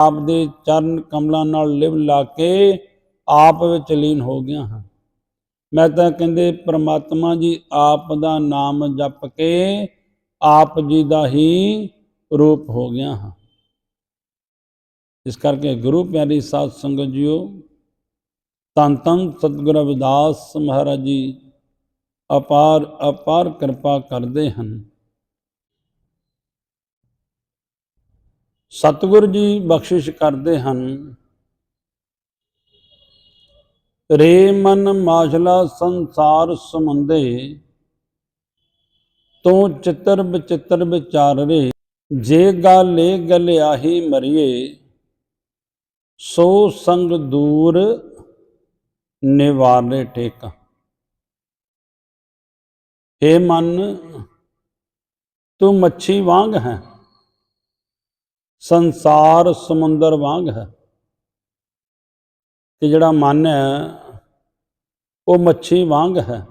ਆਪ ਦੇ ਚਰਨ ਕਮਲਾਂ ਨਾਲ ਲਿਵ ਲਾ ਕੇ ਆਪ ਵਿੱਚ ਲੀਨ ਹੋ ਗਿਆ ਹਾਂ। ਮੈਂ ਤਾਂ ਕਹਿੰਦੇ ਪ੍ਰਮਾਤਮਾ ਜੀ ਆਪ ਦਾ ਨਾਮ ਜਪ ਕੇ ਆਪ ਜੀ ਦਾ ਹੀ ਰੂਪ ਹੋ ਗਿਆ ਹਾਂ। ਇਸ ਕਰਕੇ ਗੁਰੂ ਪਿਆਰੀ ਸਾਧ ਸੰਗਤ ਜੀਓ, ਧੰਨ ਧੰਨ ਸਤਿਗੁਰ ਰਵਿਦਾਸ ਮਹਾਰਾਜ ਜੀ, ਅਪਾਰ ਅਪਾਰ ਕਿਰਪਾ ਕਰਦੇ ਹਨ। ਸਤਿਗੁਰ ਜੀ ਬਖਸ਼ਿਸ਼ ਕਰਦੇ ਹਨ। ਰੇ ਮਨ ਮਾਸ਼ਲਾ ਸੰਸਾਰ ਸਮੁੰਦੇ, ਤੂੰ ਚਿੱਤਰ ਬਚਿੱਤਰ ਵਿਚਾਰ ਰੇ ਜੇ ਗਾਲੇ ਗਲਿਆਹੀ ਮਰੀਏ, ਸੋ ਸੰਗ ਦੂਰ ਨਿਵਾਰੇ ਟੇਕ ਏ ਮਨ, ਤੂੰ ਮੱਛੀ ਵਾਂਗ ਹੈ। ਸੰਸਾਰ ਸਮੁੰਦਰ ਵਾਂਗ ਹੈ। ਕਿ ਜਿਹੜਾ ਮਨ ਹੈ, ਉਹ ਮੱਛੀ ਵਾਂਗ ਹੈ।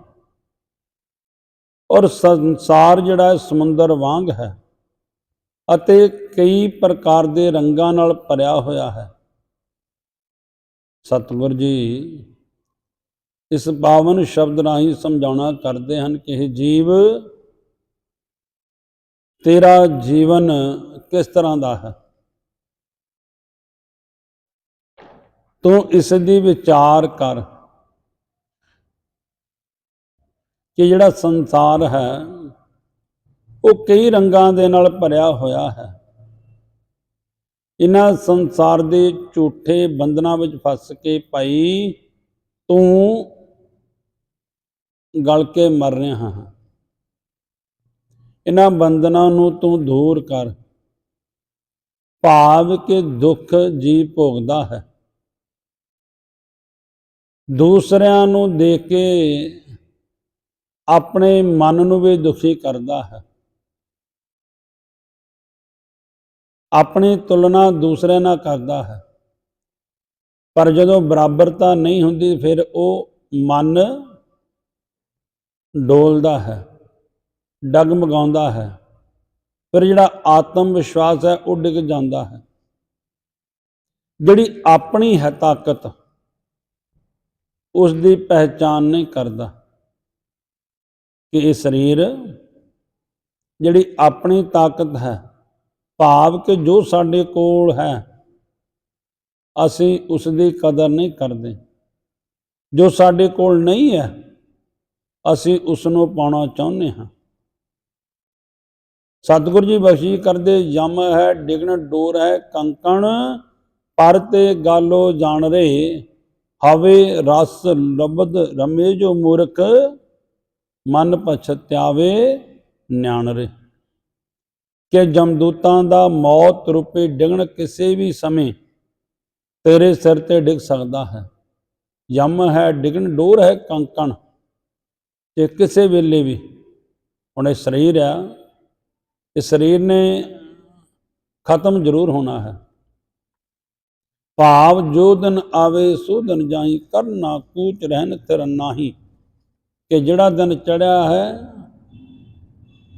ਔਰ ਸੰਸਾਰ ਜਿਹੜਾ ਸਮੁੰਦਰ ਵਾਂਗ ਹੈ। ਅਤੇ ਕਈ ਪ੍ਰਕਾਰ ਦੇ ਰੰਗਾਂ ਨਾਲ ਭਰਿਆ ਹੋਇਆ ਹੈ। ਸਤਿਗੁਰ ਜੀ, ਇਸ ਪਾਵਨ ਸ਼ਬਦ ਰਾਹੀਂ ਸਮਝਾਉਣਾ ਕਰਦੇ ਹਨ ਕਿ ਇਹ ਜੀਵ ਤੇਰਾ ਜੀਵਨ ਕਿਸ ਤਰ੍ਹਾਂ ਦਾ ਹੈ। ਤੂੰ ਇਸ ਦੀ ਵਿਚਾਰ ਕਰ ਕਿ ਜਿਹੜਾ ਸੰਸਾਰ ਹੈ, ਉਹ ਕਈ ਰੰਗਾਂ ਦੇ ਨਾਲ ਭਰਿਆ ਹੋਇਆ ਹੈ। ਇਹਨਾਂ ਸੰਸਾਰ ਦੇ ਝੂਠੇ ਬੰਧਨਾਂ ਵਿੱਚ ਫਸ ਕੇ ਭਾਈ, ਤੂੰ ਗਲ ਕੇ ਮਰ ਰਿਹਾ ਹਾਂ। ਇਹਨਾਂ ਬੰਧਨਾਂ ਨੂੰ ਤੂੰ ਦੂਰ ਕਰ। ਭਾਵ ਕਿ ਦੁੱਖ ਜੀ ਭੋਗਦਾ ਹੈ। ਦੂਸਰਿਆਂ ਨੂੰ ਦੇਖ ਕੇ ਆਪਣੇ ਮਨ ਨੂੰ ਵੀ ਦੁਖੀ ਕਰਦਾ ਹੈ। ਆਪਣੀ ਤੁਲਨਾ ਦੂਸਰਿਆਂ ਨਾਲ ਕਰਦਾ ਹੈ। ਪਰ ਜਦੋਂ ਬਰਾਬਰਤਾ ਨਹੀਂ ਹੁੰਦੀ, ਫਿਰ ਉਹ ਮਨ ਡੋਲਦਾ ਹੈ, ਡਗਮਗਾਉਂਦਾ ਹੈ। ਫਿਰ ਜਿਹੜਾ ਆਤਮ ਵਿਸ਼ਵਾਸ ਹੈ, ਉਹ ਡਿੱਗ ਜਾਂਦਾ ਹੈ। ਜਿਹੜੀ ਆਪਣੀ ਹੈ ਤਾਕਤ ਉਸ ਦੀ ਪਹਿਚਾਨ ਨਹੀਂ ਕਰਦਾ ਕਿ ਇਹ ਸਰੀਰ ਜਿਹੜੀ ਆਪਣੀ ਤਾਕਤ ਹੈ, ਭਾਵ ਕਿ ਜੋ ਸਾਡੇ ਕੋਲ ਹੈ, ਅਸੀਂ ਉਸ ਦੀ ਕਦਰ ਨਹੀਂ ਕਰਦੇ। ਜੋ ਸਾਡੇ ਕੋਲ ਨਹੀਂ ਹੈ, ਅਸੀਂ ਉਸ ਨੂੰ ਪਾਉਣਾ ਚਾਹੁੰਦੇ ਹਾਂ। ਸਤਿਗੁਰੂ ਜੀ ਬਖਸ਼ੀ ਕਰਦੇ ਜਮ ਹੈ, ਡਿਗਣ, ਡੋਰ ਹੈ, ਕੰਕਣ, ਪਰ ਤੇ ਗਾਲੋ ਜਾਣ ਰਹੇ। ਹਵੇ ਰਸ ਲਬਦ ਰਮੇ ਜੋ ਮੂਰਖ, ਮਨ ਪਛਤਿਆਵੇ ਨਿਆਣ ਰੇ। ਕਿ ਜਮਦੂਤਾਂ ਦਾ ਮੌਤ ਰੂਪੀ ਡਿਗਣ ਕਿਸੇ ਵੀ ਸਮੇਂ ਤੇਰੇ ਸਿਰ ਤੇ ਡਿੱਗ ਸਕਦਾ ਹੈ। ਯਮ ਹੈ ਡਿਗਣ, ਡੋਰ ਹੈ ਕੰਕਣ, ਤੇ ਕਿਸੇ ਵੇਲੇ ਵੀ। ਹੁਣ ਇਹ ਸਰੀਰ ਆ ਇਹ ਸਰੀਰ ਨੇ ਖਤਮ ਜ਼ਰੂਰ ਹੋਣਾ ਹੈ। ਭਾਵ ਜੋ ਦਿਨ ਆਵੇ ਸੋ ਦਿਨ ਜਾਈ, ਕਰਨਾ ਕੂਚ ਰਹਿਨ ਤੇਰਾ ਨਾਹੀ। ਕਿ ਜਿਹੜਾ ਦਿਨ ਚੜਿਆ ਹੈ,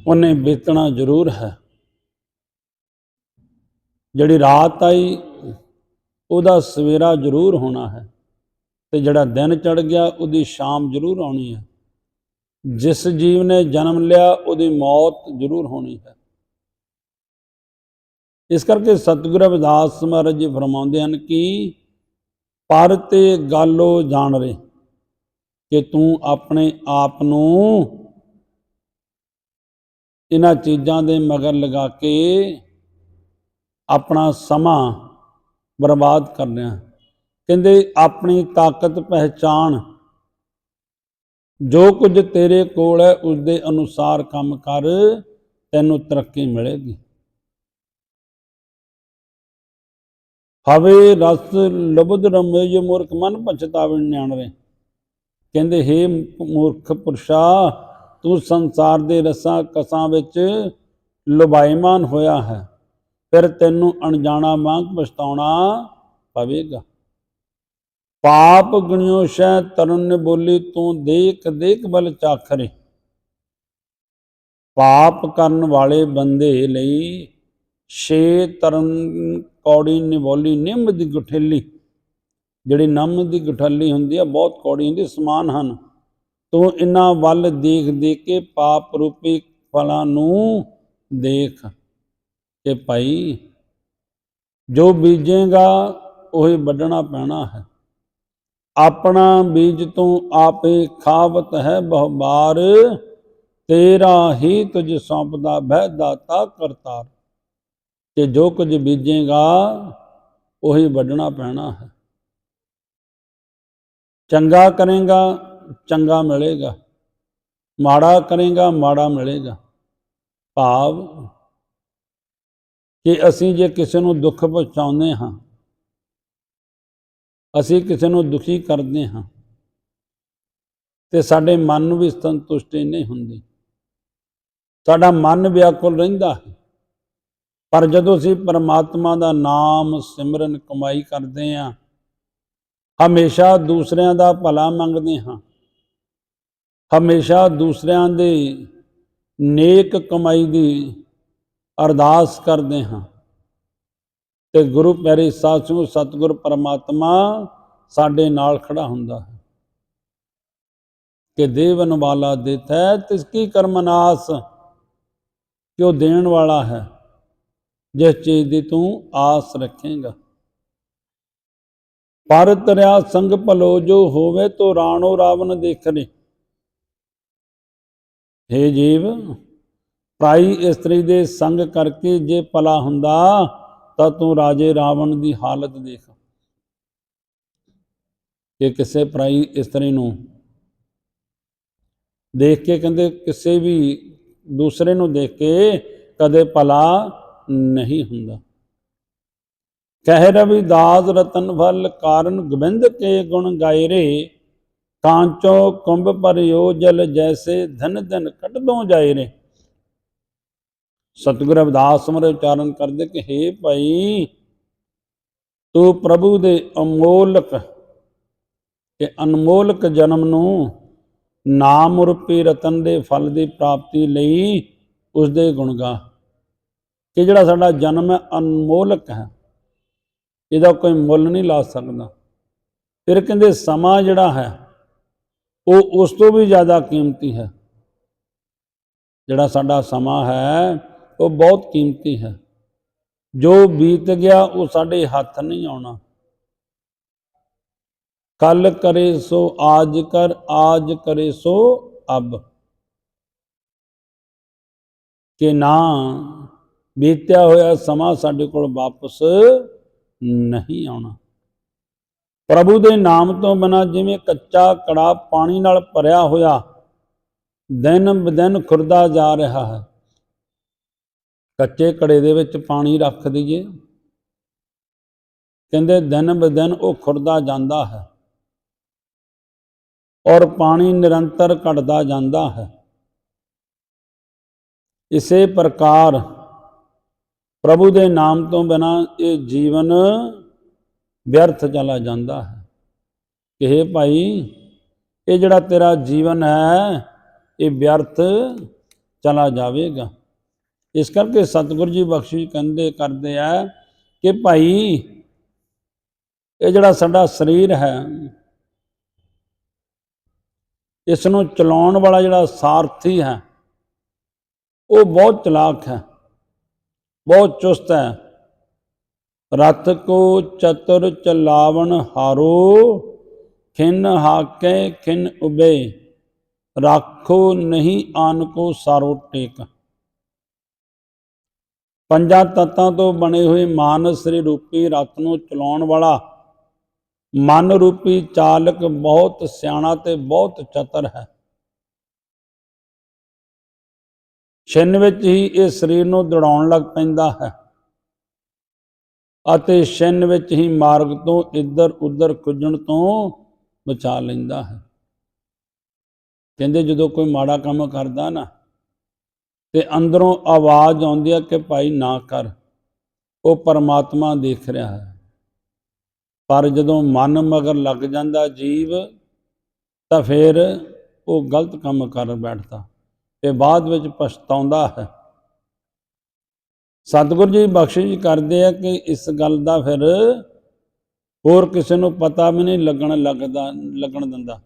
ਉਹਨੇ ਬੀਤਣਾ ਜ਼ਰੂਰ ਹੈ। ਜਿਹੜੀ ਰਾਤ ਆਈ, ਉਹਦਾ ਸਵੇਰਾ ਜ਼ਰੂਰ ਹੋਣਾ ਹੈ। ਤੇ ਜਿਹੜਾ ਦਿਨ ਚੜ ਗਿਆ, ਉਹਦੀ ਸ਼ਾਮ ਜ਼ਰੂਰ ਆਉਣੀ ਹੈ। ਜਿਸ ਜੀਵ ਨੇ ਜਨਮ ਲਿਆ, ਉਹਦੀ ਮੌਤ ਜ਼ਰੂਰ ਹੋਣੀ ਹੈ। ਇਸ ਕਰਕੇ ਸਤਿਗੁਰੂ ਰਵਿਦਾਸ ਮਹਾਰਾਜ ਜੀ ਫਰਮਾਉਂਦੇ ਹਨ ਕਿ ਪਰ ਤੇ ਗਾਲੋ ਜਾਣ ਰੇ ਕਿ ਤੂੰ ਆਪਣੇ ਆਪ ਨੂੰ ਇਹਨਾਂ ਚੀਜ਼ਾਂ ਦੇ ਮਗਰ ਲਗਾ ਕੇ ਆਪਣਾ ਸਮਾਂ ਬਰਬਾਦ ਕਰ ਰਿਹਾ ਕਹਿੰਦੇ, ਆਪਣੀ ਤਾਕਤ ਪਹਿਚਾਨ ਜੋ ਕੁਝ ਤੇਰੇ ਕੋਲ ਹੈ ਉਸ ਦੇ ਅਨੁਸਾਰ ਕੰਮ ਕਰ, ਤੈਨੂੰ ਤਰੱਕੀ ਮਿਲੇਗੀ। ਹਵੇ ਰਸ ਲਬਦ ਰਮੇ ਮੂਰਖ ਮਨ ਪਛਤਾਵੇ ਨਿਆਣ ਕਹਿੰਦੇ, ਹੇ ਮੂਰਖ ਪੁਰਸ਼ਾ, ਤੂੰ ਸੰਸਾਰ ਦੇ ਰਸਾਂ ਕਸਾਂ ਵਿੱਚ ਲੁਭਾਇਮਾਨ ਹੋਇਆ ਹੈ। ਫਿਰ ਤੈਨੂੰ ਅਣਜਾਣਾ ਵਾਂਗ ਪਛਤਾਉਣਾ ਪਵੇਗਾ। ਪਾਪ ਗੁਣਿਓ ਸ਼ੈ ਤਰਨ ਨੇ ਬੋਲੀ, ਤੂੰ ਦੇਖ ਦੇਖ ਬਲ ਚਾਖਰੇ। ਪਾਪ ਕਰਨ ਵਾਲੇ ਬੰਦੇ ਲਈ ਛੇ ਤਰਨ ਕੌੜੀ ਨਿਵੋਲੀ ਨਿੰਮ ਦੀ ਗੁਠੇਲੀ, ਜਿਹੜੀ ਨਮ ਦੀ ਗੁਠਲੀ ਹੁੰਦੀ ਆ, ਬਹੁਤ ਕੌੜੀ ਹੁੰਦੀ, ਸਮਾਨ ਹਨ। ਤੂੰ ਇਹਨਾਂ ਵੱਲ ਦੇਖ ਦੇਖ ਕੇ ਪਾਪ ਰੂਪੀ ਫਲਾਂ ਨੂੰ ਦੇਖ ਕਿ ਭਾਈ, ਜੋ ਬੀਜੇਗਾ, ਉਹੀ ਵੱਢਣਾ ਪੈਣਾ ਹੈ। ਆਪਣਾ ਬੀਜ ਤੂੰ ਆਪੇ ਖਾਵਤ ਹੈ ਬਹੁਬਾਰ, ਤੇਰਾ ਹੀ ਤੁਝ ਸੌਂਪਦਾ, ਬਹਿ ਦਾਤਾ ਕਰਤਾਰ। ਕਿ ਜੋ ਕੁਝ ਬੀਜੇਗਾ, ਉਹੀ ਵੱਢਣਾ ਪੈਣਾ ਹੈ। ਚੰਗਾ ਕਰੇਗਾ, ਚੰਗਾ ਮਿਲੇਗਾ। ਮਾੜਾ ਕਰੇਗਾ, ਮਾੜਾ ਮਿਲੇਗਾ। ਭਾਵ ਕਿ ਅਸੀਂ ਜੇ ਕਿਸੇ ਨੂੰ ਦੁੱਖ ਪਹੁੰਚਾਉਂਦੇ ਹਾਂ, ਅਸੀਂ ਕਿਸੇ ਨੂੰ ਦੁਖੀ ਕਰਦੇ ਹਾਂ, ਤੇ ਸਾਡੇ ਮਨ ਨੂੰ ਵੀ ਸੰਤੁਸ਼ਟੀ ਨਹੀਂ ਹੁੰਦੀ। ਸਾਡਾ ਮਨ ਵਿਆਕੁਲ ਰਹਿੰਦਾ ਹੈ। ਪਰ ਜਦੋਂ ਅਸੀਂ ਪਰਮਾਤਮਾ ਦਾ ਨਾਮ, ਸਿਮਰਨ, ਕਮਾਈ ਕਰਦੇ ਹਾਂ, ਹਮੇਸ਼ਾ ਦੂਸਰਿਆਂ ਦਾ ਭਲਾ ਮੰਗਦੇ ਹਾਂ। ਹਮੇਸ਼ਾ ਦੂਸਰਿਆਂ ਦੇ ਨੇਕ ਕਮਾਈ ਦੀ ਅਰਦਾਸ ਕਰਦੇ ਹਾਂ। ਤੇ ਗੁਰੂ ਪਿਆਰੇ ਸਾਚੂ ਸਤਿਗੁਰ ਪਰਮਾਤਮਾ ਸਾਡੇ ਨਾਲ ਖੜਾ ਹੁੰਦਾ ਹੈ। ਕਿ ਦੇਵਨ ਵਾਲਾ ਦੇਤਾ ਹੈ, ਤਿਸ ਕੀ ਕਰਮਨਾਸ ਕਿ ਉਹ ਦੇਣ ਵਾਲਾ ਹੈ? ਜਿਸ ਚੀਜ਼ ਦੀ ਤੂੰ ਆਸ ਰੱਖੇਗਾ। ਪਰ ਤਰਿਆ ਸੰਗ ਭਲੋ ਜੋ ਹੋਵੇ ਤੋ ਰਾਣੋ ਰਾਵਣ ਦੇਖਨੇ हे ਜੀਵ, ਪ੍ਰਾਈ ਇਸਤਰੀ ਦੇ ਸੰਗ ਕਰਕੇ ਜੇ ਭਲਾ ਹੁੰਦਾ, ਤਾਂ ਤੂੰ ਰਾਜੇ ਰਾਵਣ ਦੀ ਹਾਲਤ ਦੇਖ। ਕਿ ਕਿਸੇ ਪ੍ਰਾਈ ਇਸਤਰੀ ਨੂੰ ਦੇਖ ਕੇ, ਕਹਿੰਦੇ ਕਿਸੇ ਵੀ ਦੂਸਰੇ ਨੂੰ ਦੇਖ ਕੇ ਕਦੇ ਭਲਾ ਨਹੀਂ ਹੁੰਦਾ। ਕਹਿ ਰਵਿਦਾਸ ਰਤਨ ਫਲ ਕਾਰਨ ਗੋਬਿੰਦ ਕੇ ਗੁਣ ਗਾਏ ਰੇ ਕਾਂਚੋ ਕੁੰਭ ਪਰਿਓ ਜਲ ਜੈਸੇ ਧਨ ਧਨ ਕੱਢਦੋਂ ਜਾਏ ਰੇ। ਸਤਿਗੁਰ ਰਵਿਦਾਸ ਸਮਰ ਉਚਾਰਨ ਕਰਦੇ ਕਿ हे ਭਾਈ, ਤੂੰ ਪ੍ਰਭੂ ਦੇ ਅਮੋਲਕ ਤੇ ਅਨਮੋਲਕ ਜਨਮ ਨੂੰ ਨਾਮ ਰੂਪੀ ਰਤਨ ਦੇ ਫਲ ਦੀ ਪ੍ਰਾਪਤੀ ਲਈ ਉਸ ਦੇ ਗੁਣ ਗਾ। ਕਿ ਜਿਹੜਾ ਸਾਡਾ ਜਨਮ ਹੈ ਅਨਮੋਲਕ ਹੈ, ਇਹਦਾ ਕੋਈ ਮੁੱਲ ਨਹੀਂ ਲਾ ਸਕਦਾ। ਫਿਰ ਕਹਿੰਦੇ ਸਮਾਂ ਜਿਹੜਾ ਹੈ, ਉਹ ਉਸ ਤੋਂ ਵੀ ਜ਼ਿਆਦਾ ਕੀਮਤੀ ਹੈ। ਜਿਹੜਾ ਸਾਡਾ ਸਮਾਂ ਹੈ, ਉਹ ਬਹੁਤ ਕੀਮਤੀ ਹੈ। ਜੋ ਬੀਤ ਗਿਆ, ਉਹ ਸਾਡੇ ਹੱਥ ਨਹੀਂ ਆਉਣਾ। ਕੱਲ ਕਰੇ ਸੋ, ਆਜ ਕਰ, ਆਜ ਕਰੇ ਸੋ, ਅਬ। ਕਿ ਨਾ ਬੀਤਿਆ ਹੋਇਆ ਸਮਾਂ ਸਾਡੇ ਕੋਲ ਵਾਪਸ ਨਹੀਂ ਆਉਣਾ। ਪ੍ਰਭੂ ਦੇ ਨਾਮ ਤੋਂ ਬਿਨਾ ਜਿਵੇਂ ਕੱਚਾ ਕੜਾ ਪਾਣੀ ਨਾਲ ਭਰਿਆ ਹੋਇਆ, ਦਿਨ ਬਦਿਨ ਖੁਰਦਾ ਜਾ ਰਿਹਾ ਹੈ। ਕੱਚੇ ਕੜੇ ਦੇ ਵਿੱਚ ਪਾਣੀ ਰੱਖ ਦਈਏ। ਕਹਿੰਦੇ ਦਿਨ ਬਦਿਨ ਉਹ ਖੁਰਦਾ ਜਾਂਦਾ ਹੈ ਔਰ ਪਾਣੀ ਨਿਰੰਤਰ ਘਟਦਾ ਜਾਂਦਾ ਹੈ। ਇਸੇ ਪ੍ਰਕਾਰ ਪ੍ਰਭੂ ਦੇ ਨਾਮ ਤੋਂ ਬਿਨਾ ਇਹ ਜੀਵਨ ਵਿਅਰਥ ਚਲਾ ਜਾਂਦਾ ਹੈ। ਕਿ ਭਾਈ, ਇਹ ਜਿਹੜਾ ਤੇਰਾ ਜੀਵਨ ਹੈ, ਇਹ ਵਿਅਰਥ ਚਲਾ ਜਾਵੇਗਾ। ਇਸ ਕਰਕੇ ਸਤਿਗੁਰੂ ਜੀ ਬਖਸ਼ੀ ਕਹਿੰਦੇ, ਕਰਦੇ ਆ ਕਿ ਭਾਈ, ਇਹ ਜਿਹੜਾ ਸਾਡਾ ਸਰੀਰ ਹੈ, ਇਸ ਨੂੰ ਚਲਾਉਣ ਵਾਲਾ ਜਿਹੜਾ ਸਾਰਥੀ ਹੈ, ਉਹ ਬਹੁਤ ਚਲਾਕ ਹੈ। ਬਹੁਤ ਚੁਸਤ ਹੈ। ਰਥ ਕੋ ਚਤੁਰ ਚਲਾਵਣ ਹਾਰੋ, ਖਿਨ ਹਾਕੇ ਖਿਨ ਉਬੇ, ਰਾਖੋ ਨਹੀਂ ਆਨ ਕੋ ਸਾਰੋ ਟੇਕ। ਪੰਜਾਂ ਤੱਤਾਂ ਤੋਂ ਬਣੇ ਹੋਏ ਮਾਨਸ ਸ੍ਰੀ ਰੂਪੀ ਰਥ ਨੂੰ ਚਲਾਉਣ ਵਾਲਾ ਮਨ ਰੂਪੀ ਚਾਲਕ ਬਹੁਤ ਸਿਆਣਾ ਤੇ ਬਹੁਤ ਚਤਰ ਹੈ। ਛਿੰਨ ਵਿੱਚ ਹੀ ਇਹ ਸਰੀਰ ਨੂੰ ਦੜਾਉਣ ਲੱਗ ਪੈਂਦਾ ਹੈ। ਅਤੇ ਛਿੰਨ ਵਿੱਚ ਹੀ ਮਾਰਗ ਤੋਂ ਇੱਧਰ ਉੱਧਰ ਖੁੱਜਣ ਤੋਂ ਬਚਾ ਲੈਂਦਾ ਹੈ। ਕਹਿੰਦੇ ਜਦੋਂ ਕੋਈ ਮਾੜਾ ਕੰਮ ਕਰਦਾ ਨਾ, ਤੇ ਅੰਦਰੋਂ ਆਵਾਜ਼ ਆਉਂਦੀ ਹੈ ਕਿ ਭਾਈ ਨਾ ਕਰ, ਉਹ ਪਰਮਾਤਮਾ ਦੇਖ ਰਿਹਾ ਹੈ। ਪਰ ਜਦੋਂ ਮਨ ਮਗਰ ਲੱਗ ਜਾਂਦਾ ਜੀਵ, ਤਾਂ ਫਿਰ ਉਹ ਗਲਤ ਕੰਮ ਕਰ ਬੈਠਦਾ। ਤੇ ਬਾਅਦ ਵਿੱਚ ਪਛਤਾਉਂਦਾ ਹੈ। ਸਤਿਗੁਰੂ ਜੀ ਬਖਸ਼ਿਸ਼ ਕਰਦੇ ਆ ਕਿ ਇਸ ਗੱਲ ਦਾ ਫਿਰ ਹੋਰ ਕਿਸੇ ਨੂੰ ਪਤਾ ਵੀ ਨਹੀਂ ਲੱਗਣ ਲੱਗਦਾ, ਲੱਗਣ ਦਿੰਦਾ।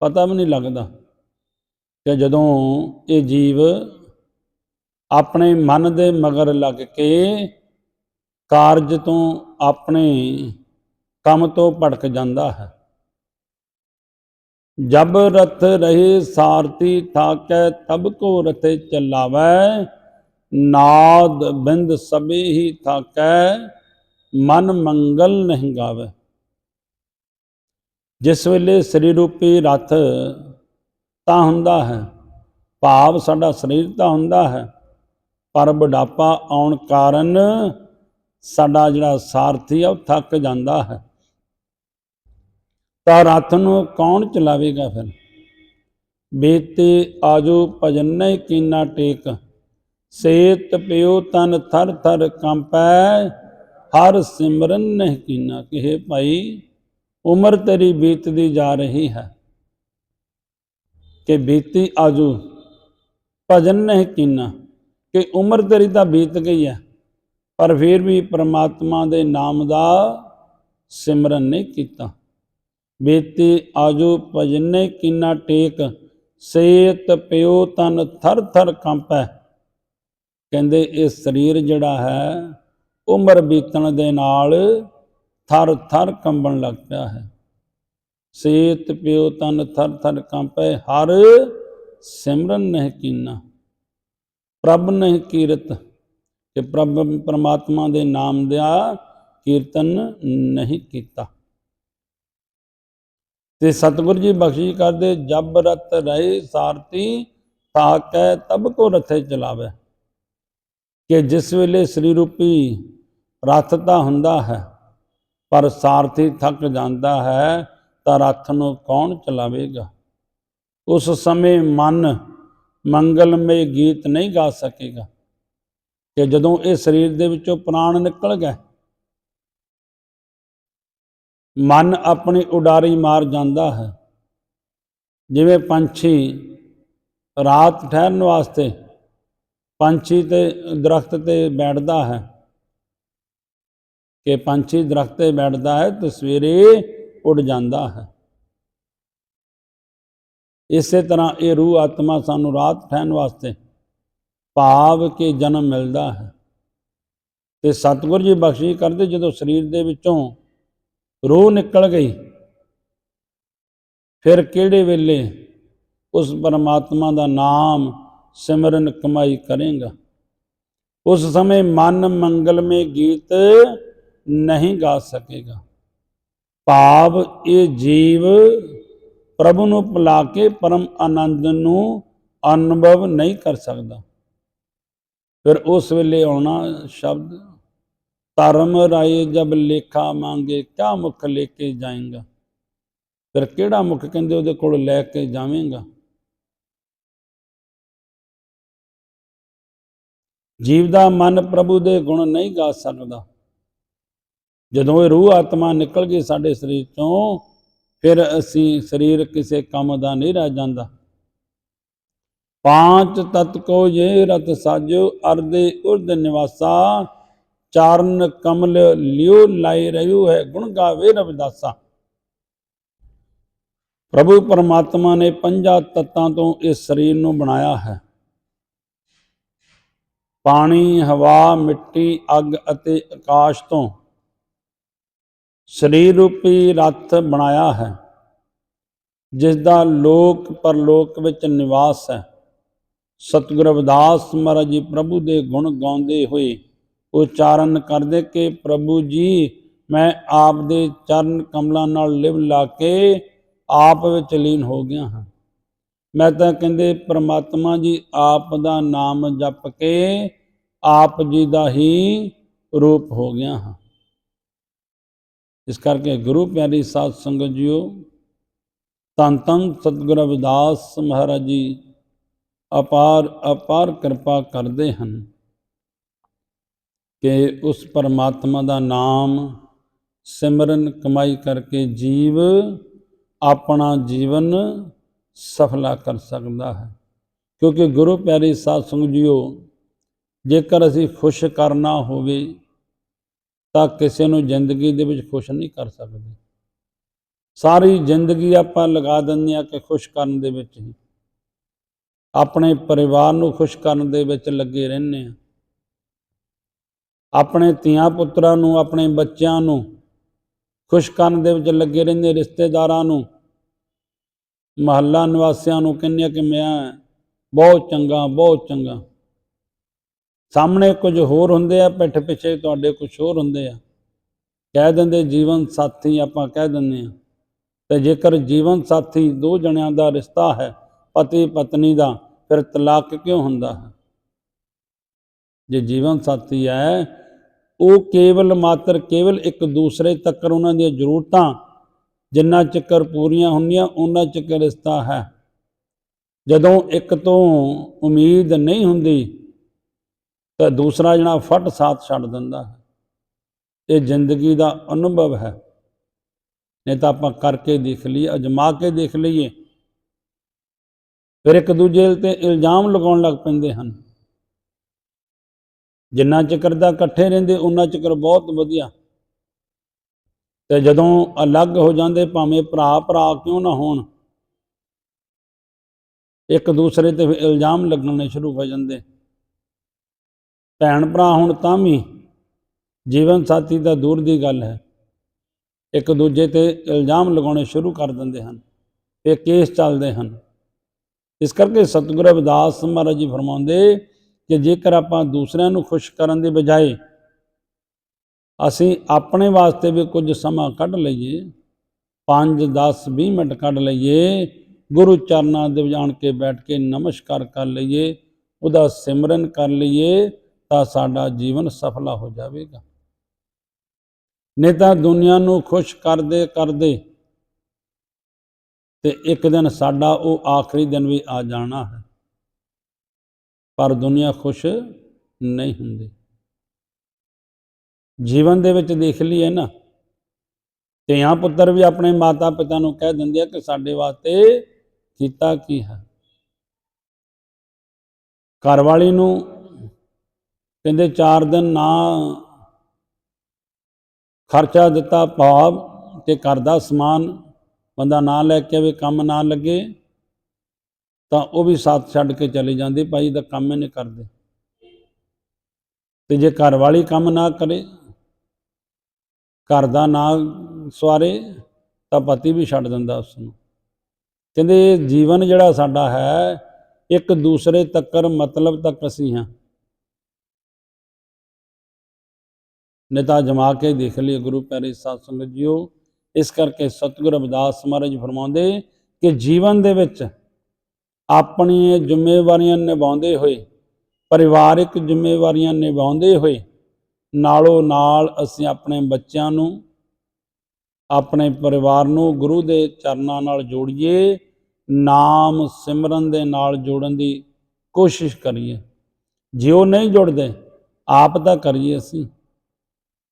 ਪਤਾ ਵੀ ਨਹੀਂ ਲੱਗਦਾ ਕਿ ਜਦੋਂ ਇਹ ਜੀਵ ਆਪਣੇ ਮਨ ਦੇ ਮਗਰ ਲੱਗ ਕੇ ਕਾਰਜ ਤੋਂ ਆਪਣੇ ਕੰਮ ਤੋਂ ਭਟਕ ਜਾਂਦਾ ਹੈ। ਜਬ ਰਥ ਰਹੇ ਸਾਰਥੀ ਥਾਕੈ, ਤਬ ਕੋ ਰਥੇ ਚਲਾਵੈ। ਨਾਦ ਬਿੰਦ ਸਭੇ ਹੀ ਥਾਕੈ, ਮਨ ਮੰਗਲ ਨਹੀਂ ਗਾਵੇ। ਜਿਸ ਵੇਲੇ ਸਰੀਰ ਰੂਪੀ ਰਥ ਤਾਂ ਹੁੰਦਾ ਹੈ, ਭਾਵ ਸਾਡਾ ਸਰੀਰ ਤਾਂ ਹੁੰਦਾ ਹੈ, ਪਰ ਬੁਢਾਪਾ ਆਉਣ ਕਾਰਨ ਸਾਡਾ ਜਿਹੜਾ ਸਾਰਥੀ ਆ, ਉਹ ਥੱਕ ਜਾਂਦਾ ਹੈ। ਤਾਂ ਰਥ ਨੂੰ ਕੌਣ ਚਲਾਵੇਗਾ ਫਿਰ? ਬੇਤੇ ਆਜੋ ਭਜਨੈ ਕੀਨਾ ਟੇਕ। ਸੇਤ ਪਿਓ ਤਨ ਥਰ ਥਰ ਕੰਪੈ, ਹਰ ਸਿਮਰਨ ਨਹੀਂ ਕੀਨਾ ਕਿਹੇ ਭਾਈ। ਉਮਰ ਤੇਰੀ ਬੀਤਦੀ ਜਾ ਰਹੀ ਹੈ। ਕਿ ਬੀਤੀ ਆਜੂ, ਭਜਨ ਨਹੀਂ ਕੀਨਾ। ਕਿ ਉਮਰ ਤੇਰੀ ਤਾਂ ਬੀਤ ਗਈ ਹੈ, ਪਰ ਫਿਰ ਵੀ ਪ੍ਰਮਾਤਮਾ ਦੇ ਨਾਮ ਦਾ ਸਿਮਰਨ ਨਹੀਂ ਕੀਤਾ। ਬੀਤੀ ਆਜੂ ਭਜਨੇ ਕੀਨਾ ਟੇਕ, ਸੇਤ ਪਿਓ ਤਨ ਥਰ ਥਰ ਕੰਪੈ। ਕਹਿੰਦੇ, ਇਹ ਸਰੀਰ ਜਿਹੜਾ ਹੈ, ਉਮਰ ਬੀਤਣ ਦੇ ਨਾਲ ਥਰ ਥਰ ਕੰਬਣ ਲੱਗ ਪਿਆ ਹੈ। ਸੇਤ ਪਿਓ ਤਨ ਥਰ ਥਰ ਕੰਪੈ, ਹਰ ਸਿਮਰਨ ਨਹੀਂ ਕੀਨਾ। ਪ੍ਰਭ ਨਹੀਂ ਕੀਰਤ, ਕਿ ਪ੍ਰਭ ਪਰਮਾਤਮਾ ਦੇ ਨਾਮ ਦਾ ਕੀਰਤਨ ਨਹੀਂ ਕੀਤਾ। ਤੇ ਸਤਿਗੁਰੂ ਜੀ ਬਖਸ਼ਿਸ਼ ਕਰਦੇ, ਜਬ ਰਤ ਰਹੇ ਸਾਰਥੀ ਤਾਕੈ ਤਬ ਕੋ ਰਥੇ ਚਲਾਵੇ। ਕਿ ਜਿਸ ਵੇਲੇ ਸ੍ਰੀ ਰੂਪੀ ਰਥ ਤਾਂ ਹੁੰਦਾ ਹੈ, ਪਰ ਸਾਰਥੀ ਥੱਕ ਜਾਂਦਾ ਹੈ, ਤਾਂ ਰਥ ਨੂੰ ਕੌਣ ਚਲਾਵੇਗਾ? ਉਸ ਸਮੇਂ ਮਨ ਮੰਗਲਮਈ ਗੀਤ ਨਹੀਂ ਗਾ ਸਕੇਗਾ। ਕਿ ਜਦੋਂ ਇਹ ਸਰੀਰ ਦੇ ਵਿੱਚੋਂ ਪ੍ਰਾਣ ਨਿਕਲ ਗਏ ਮਨ ਆਪਣੀ ਉਡਾਰੀ ਮਾਰ ਜਾਂਦਾ ਹੈ। ਜਿਵੇਂ ਪੰਛੀ ਰਾਤ ਠਹਿਰਨ ਵਾਸਤੇ ਪੰਛੀ ਤੇ ਦਰਖਤ ਤੇ ਬੈਠਦਾ ਹੈ। ਕਿ ਪੰਛੀ ਦਰਖਤ ਤੇ ਬੈਠਦਾ ਹੈ ਤੇ ਸਵੇਰੇ ਉੱਡ ਜਾਂਦਾ ਹੈ। ਇਸੇ ਤਰ੍ਹਾਂ ਇਹ ਰੂਹ ਆਤਮਾ ਸਾਨੂੰ ਰਾਤ ਠਹਿਰਨ ਵਾਸਤੇ ਭਾਵ ਕੇ ਜਨਮ ਮਿਲਦਾ ਹੈ। ਤੇ ਸਤਿਗੁਰੂ ਜੀ ਬਖਸ਼ਿਸ਼ ਕਰਦੇ ਜਦੋਂ ਸਰੀਰ ਦੇ ਵਿੱਚੋਂ ਰੋਹ ਨਿਕਲ ਗਈ। ਫਿਰ ਕਿਹੜੇ ਵੇਲੇ ਉਸ ਪਰਮਾਤਮਾ ਦਾ ਨਾਮ ਸਿਮਰਨ ਕਮਾਈ ਕਰੇਗਾ? ਉਸ ਸਮੇਂ ਮਨ ਮੰਗਲਮੇ ਗੀਤ ਨਹੀਂ ਗਾ ਸਕੇਗਾ। ਭਾਵ ਇਹ ਜੀਵ ਪ੍ਰਭੂ ਨੂੰ ਭੁਲਾ ਕੇ ਪਰਮ ਆਨੰਦ ਨੂੰ ਅਨੁਭਵ ਨਹੀਂ ਕਰ ਸਕਦਾ। ਫਿਰ ਉਸ ਵੇਲੇ ਆਉਣਾ ਸ਼ਬਦ ਧਰਮ ਰਾਏ ਜਬ ਲੇਖਾ ਮੰਗੇ, ਕਿਆ ਮੁਖ ਲੈ ਕੇ ਜਾਏਗਾ? ਫਿਰ ਕਿਹੜਾ ਮੁਖ ਕਹਿੰਦੇ ਉਹਦੇ ਕੋਲ ਲੈ ਕੇ ਜਾਵੇਂਗਾ? ਜੀਵ ਦਾ ਮਨ ਪ੍ਰਭੂ ਦੇ ਗੁਣ ਨਹੀਂ ਗਾ ਸਕਦਾ। ਜਦੋਂ ਇਹ ਰੂਹ ਆਤਮਾ ਨਿਕਲ ਗਈ ਸਾਡੇ ਸਰੀਰ ਚੋਂ, ਫਿਰ ਅਸੀਂ ਸਰੀਰ ਕਿਸੇ ਕੰਮ ਦਾ ਨਹੀਂ ਰਹਿ ਜਾਂਦਾ। ਪਾਂਚ ਤਤ ਕੋ ਜੇ ਰਤ ਸਾਜੋ ਅਰਦੇ ਉਰਦ ਨਿਵਾਸਾ ਚਾਰਨ ਕਮਲ ਲਿਓ ਲਾਈ ਰਹਿਓ ਹੈ, ਗੁਣ ਗਾਵੇ ਰਵਿਦਾਸਾ। ਪ੍ਰਭੂ ਪਰਮਾਤਮਾ ਨੇ ਪੰਜਾਂ ਤੱਤਾਂ ਤੋਂ ਇਸ ਸਰੀਰ ਨੂੰ ਬਣਾਇਆ ਹੈ। ਪਾਣੀ, ਹਵਾ, ਮਿੱਟੀ, ਅੱਗ ਅਤੇ ਆਕਾਸ਼ ਤੋਂ ਸਰੀਰ ਰੂਪੀ ਰਥ ਬਣਾਇਆ ਹੈ ਜਿਸ ਦਾ ਲੋਕ ਪਰਲੋਕ ਵਿੱਚ ਨਿਵਾਸ ਹੈ। ਸਤਿਗੁਰੂ ਰਵਿਦਾਸ ਮਹਾਰਾਜ ਜੀ ਪ੍ਰਭੂ ਦੇ ਗੁਣ ਗਾਉਂਦੇ ਹੋਏ ਉਚਾਰਨ ਕਰਦੇ ਕਿ ਪ੍ਰਭੂ ਜੀ, ਮੈਂ ਆਪ ਦੇ ਚਰਨ ਕਮਲਾਂ ਨਾਲ ਲਿਵ ਲਾ ਕੇ ਆਪ ਵਿੱਚ ਲੀਨ ਹੋ ਗਿਆ ਹਾਂ। ਮੈਂ ਤਾਂ ਕਹਿੰਦੇ ਪ੍ਰਮਾਤਮਾ ਜੀ ਆਪ ਦਾ ਨਾਮ ਜਪ ਕੇ ਆਪ ਜੀ ਦਾ ਹੀ ਰੂਪ ਹੋ ਗਿਆ ਹਾਂ। ਇਸ ਕਰਕੇ ਗੁਰੂ ਪਿਆਰੀ ਸਾਧ ਸੰਗਤ ਜੀਓ ਤਨ ਤਨ ਸਤਿਗੁਰ ਰਵਿਦਾਸ ਮਹਾਰਾਜ ਜੀ, ਅਪਾਰ ਅਪਾਰ ਕਿਰਪਾ ਕਰਦੇ ਹਨ। ਕਿ ਉਸ ਪਰਮਾਤਮਾ ਦਾ ਨਾਮ ਸਿਮਰਨ ਕਮਾਈ ਕਰਕੇ ਜੀਵ ਆਪਣਾ ਜੀਵਨ ਸਫਲਾ ਕਰ ਸਕਦਾ ਹੈ। ਕਿਉਂਕਿ ਗੁਰੂ ਪਿਆਰੀ ਸਾਧ ਸੰਗਤ ਜੀਓ, ਜੇਕਰ ਅਸੀਂ ਖੁਸ਼ ਕਰਨਾ ਹੋਵੇ, ਤਾਂ ਕਿਸੇ ਨੂੰ ਜ਼ਿੰਦਗੀ ਦੇ ਵਿੱਚ ਖੁਸ਼ ਨਹੀਂ ਕਰ ਸਕਦੇ। ਸਾਰੀ ਜ਼ਿੰਦਗੀ ਆਪਾਂ ਲਗਾ ਦਿੰਦੇ ਆ ਕਿ ਖੁਸ਼ ਕਰਨ ਦੇ ਵਿੱਚ ਹੀ। ਆਪਣੇ ਪਰਿਵਾਰ ਨੂੰ ਖੁਸ਼ ਕਰਨ ਦੇ ਵਿੱਚ ਲੱਗੇ ਰਹਿੰਦੇ ਆ ਆਪਣੇ ਧੀਆਂ ਪੁੱਤਰਾਂ ਨੂੰ, ਆਪਣੇ ਬੱਚਿਆਂ ਨੂੰ, ਖੁਸ਼ ਕਰਨ ਦੇ ਵਿੱਚ ਲੱਗੇ ਰਹਿੰਦੇ ਰਿਸ਼ਤੇਦਾਰਾਂ ਨੂੰ, ਮਹੱਲਾ ਨਿਵਾਸੀਆਂ ਨੂੰ ਕਹਿੰਦੇ ਆ ਕਿ ਮੈਂ ਬਹੁਤ ਚੰਗਾ ਬਹੁਤ ਚੰਗਾ। ਸਾਹਮਣੇ ਕੁਝ ਹੋਰ ਹੁੰਦੇ ਆ, ਪਿੱਠ ਪਿੱਛੇ ਤੁਹਾਡੇ ਕੁਝ ਹੋਰ ਹੁੰਦੇ ਆ। ਕਹਿ ਦਿੰਦੇ ਜੀਵਨ ਸਾਥੀ ਆਪਾਂ ਕਹਿ ਦਿੰਦੇ ਆ। ਤੇ ਜੇਕਰ ਜੀਵਨ ਸਾਥੀ ਦੋ ਜਣਿਆਂ ਦਾ ਰਿਸ਼ਤਾ ਹੈ, ਪਤੀ ਪਤਨੀ ਦਾ, ਫਿਰ ਤਲਾਕ ਕਿਉਂ ਹੁੰਦਾ ਹੈ? ਜੇ ਜੀਵਨ ਸਾਥੀ ਹੈ ਉਹ ਕੇਵਲ ਮਾਤਰ, ਕੇਵਲ ਇੱਕ ਦੂਸਰੇ ਤੱਕਰ ਉਹਨਾਂ ਦੀਆਂ ਜ਼ਰੂਰਤਾਂ ਜਿੰਨਾ ਚੱਕਰ ਪੂਰੀਆਂ ਹੁੰਦੀਆਂ, ਉਹਨਾਂ ਚੱਕਰ ਰਿਸ਼ਤਾ ਹੈ। ਜਦੋਂ ਇੱਕ ਤੋਂ ਉਮੀਦ ਨਹੀਂ ਹੁੰਦੀ, ਤਾਂ ਦੂਸਰਾ ਜਣਾ ਫਟ ਸਾਥ ਛੱਡ ਦਿੰਦਾ ਹੈ। ਇਹ ਜ਼ਿੰਦਗੀ ਦਾ ਅਨੁਭਵ ਹੈ। ਨਹੀਂ ਤਾਂ ਆਪਾਂ ਕਰਕੇ ਦੇਖ ਲਈਏ, ਅਜਮਾ ਕੇ ਦੇਖ ਲਈਏ। ਫਿਰ ਇੱਕ ਦੂਜੇ ਤੇ ਇਲਜ਼ਾਮ ਲਗਾਉਣ ਲੱਗ ਪੈਂਦੇ ਹਨ। ਜਿੰਨਾ ਚਿਕਰ ਦਾ ਇਕੱਠੇ ਰਹਿੰਦੇ ਉਹਨਾਂ ਚਿਕਰ ਬਹੁਤ ਵਧੀਆ। ਤੇ ਜਦੋਂ ਅਲੱਗ ਹੋ ਜਾਂਦੇ, ਭਾਵੇਂ ਭਰਾ ਭਰਾ ਕਿਉਂ ਨਾ ਹੋਣ, ਇੱਕ ਦੂਸਰੇ ਤੇ ਫਿਰ ਇਲਜ਼ਾਮ ਲੱਗਣੇ ਸ਼ੁਰੂ ਹੋ ਜਾਂਦੇ। ਭੈਣ ਭਰਾ ਹੁਣ ਤਾਂ ਵੀ ਜੀਵਨ ਸਾਥੀ ਤਾਂ ਦੂਰ ਦੀ ਗੱਲ ਹੈ। ਇੱਕ ਦੂਜੇ ਤੇ ਇਲਜ਼ਾਮ ਲਗਾਉਣੇ ਸ਼ੁਰੂ ਕਰ ਦਿੰਦੇ ਹਨ। ਇਹ ਕੇਸ ਚੱਲਦੇ ਹਨ। ਇਸ ਕਰਕੇ ਸਤਿਗੁਰੂ ਰਵਿਦਾਸ ਮਹਾਰਾਜ ਜੀ ਫਰਮਾਉਂਦੇ ਕਿ ਜੇਕਰ ਆਪਾਂ ਦੂਸਰਿਆਂ ਨੂੰ ਖੁਸ਼ ਕਰਨ ਦੀ ਬਜਾਏ ਅਸੀਂ ਆਪਣੇ ਵਾਸਤੇ ਵੀ ਕੁਝ ਸਮਾਂ ਕੱਢ ਲਈਏ 5 10 20 ਮਿੰਟ ਕੱਢ ਲਈਏ, ਗੁਰੂ ਚਰਨਾਂ ਦੇ ਜਾਣ ਕੇ ਬੈਠ ਕੇ ਨਮਸਕਾਰ ਕਰ ਲਈਏ, ਉਹਦਾ ਸਿਮਰਨ ਕਰ ਲਈਏ, ਤਾਂ ਸਾਡਾ ਜੀਵਨ ਸਫਲਾ ਹੋ ਜਾਵੇਗਾ। ਨਹੀਂ ਤਾਂ ਦੁਨੀਆ ਨੂੰ ਖੁਸ਼ ਕਰਦੇ ਕਰਦੇ ਤੇ ਇੱਕ ਦਿਨ ਸਾਡਾ ਉਹ ਆਖਰੀ ਦਿਨ ਵੀ ਆ ਜਾਣਾ ਹੈ। ਪਰ ਦੁਨੀਆ ਖੁਸ਼ ਨਹੀਂ ਹੁੰਦੀ। ਜੀਵਨ ਦੇ ਵਿੱਚ ਦੇਖ ਲਈਏ ਨਾ, ਧੀਆਂ ਪੁੱਤਰ ਵੀ ਆਪਣੇ ਮਾਤਾ ਪਿਤਾ ਨੂੰ ਕਹਿ ਦਿੰਦੇ ਆ ਕਿ ਸਾਡੇ ਵਾਸਤੇ ਕੀਤਾ ਕੀ ਹੈ। ਘਰ ਵਾਲੀ ਨੂੰ ਕਹਿੰਦੇ 4 ਦਿਨ ਨਾ ਖਰਚਾ ਦਿੱਤਾ ਭਾਵ ਤੇ ਕਰਦਾ ਸਮਾਨ ਬੰਦਾ ਨਾ ਲੈ ਕੇ ਆਵੇ, ਕੰਮ ਨਾ ਲੱਗੇ। ਤਾਂ ਉਹ ਵੀ ਸਾਥ ਛੱਡ ਕੇ ਚਲੇ ਜਾਂਦੇ, ਭਾਈ ਦਾ ਕੰਮ ਹੀ ਨਹੀਂ ਕਰਦੇ ਤੇ ਜੇ ਘਰ ਵਾਲੀ ਕੰਮ ਨਾ ਕਰੇ, ਘਰ ਦਾ ਨਾ ਸਵਾਰੇ, ਤਾਂ ਪਤੀ ਵੀ ਛੱਡ ਦਿੰਦਾ ਉਸ ਨੂੰ ਕਹਿੰਦੇ ਜੀਵਨ ਜਿਹੜਾ ਸਾਡਾ ਹੈ, ਇੱਕ ਦੂਸਰੇ ਤੱਕਰ ਮਤਲਬ ਤੱਕ ਅਸੀਂ ਹਾਂ। ਨੇਤਾ ਜਮਾ ਕੇ ਦੇਖ ਲਈ ਗੁਰੂ ਪਿਆਰੇ ਸਾਧ ਸੰਗਤ ਜੀਓ, ਇਸ ਕਰਕੇ ਸਤਿਗੁਰ ਰਵਿਦਾਸ ਮਹਾਰਾਜ ਫਰਮਾਉਂਦੇ ਕਿ ਜੀਵਨ ਦੇ ਵਿੱਚ ਆਪਣੀਆਂ ਜ਼ਿੰਮੇਵਾਰੀਆਂ ਨਿਭਾਉਂਦੇ ਹੋਏ, ਪਰਿਵਾਰਿਕ ਜ਼ਿੰਮੇਵਾਰੀਆਂ ਨਿਭਾਉਂਦੇ ਹੋਏ, ਨਾਲੋਂ ਨਾਲ ਅਸੀਂ ਆਪਣੇ ਬੱਚਿਆਂ ਨੂੰ, ਆਪਣੇ ਪਰਿਵਾਰ ਨੂੰ ਗੁਰੂ ਦੇ ਚਰਨਾਂ ਨਾਲ ਜੋੜੀਏ, ਨਾਮ ਸਿਮਰਨ ਦੇ ਨਾਲ ਜੋੜਨ ਦੀ ਕੋਸ਼ਿਸ਼ ਕਰੀਏ। ਜੇ ਉਹ ਨਹੀਂ ਜੁੜਦੇ, ਆਪ ਤਾਂ ਕਰੀਏ ਅਸੀਂ।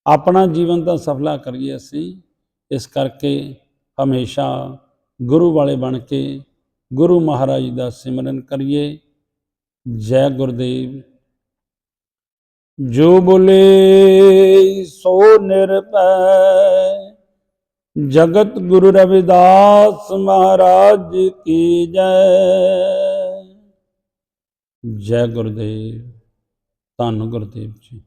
ਆਪਣਾ ਜੀਵਨ ਤਾਂ ਸਫਲਾ ਕਰੀਏ ਅਸੀਂ। ਇਸ ਕਰਕੇ ਹਮੇਸ਼ਾ ਗੁਰੂ ਵਾਲੇ ਬਣ ਕੇ ਗੁਰੂ ਮਹਾਰਾਜ ਦਾ ਸਿਮਰਨ ਕਰੀਏ। ਜੈ ਗੁਰਦੇਵ। ਜੋ ਬੋਲੇ, ਸੋ ਨਿਰਭੈ। ਜਗਤ ਗੁਰੂ ਰਵਿਦਾਸ ਮਹਾਰਾਜ ਕੀ ਜੈ। ਜੈ ਗੁਰਦੇਵ। ਧੰਨ ਗੁਰਦੇਵ ਜੀ।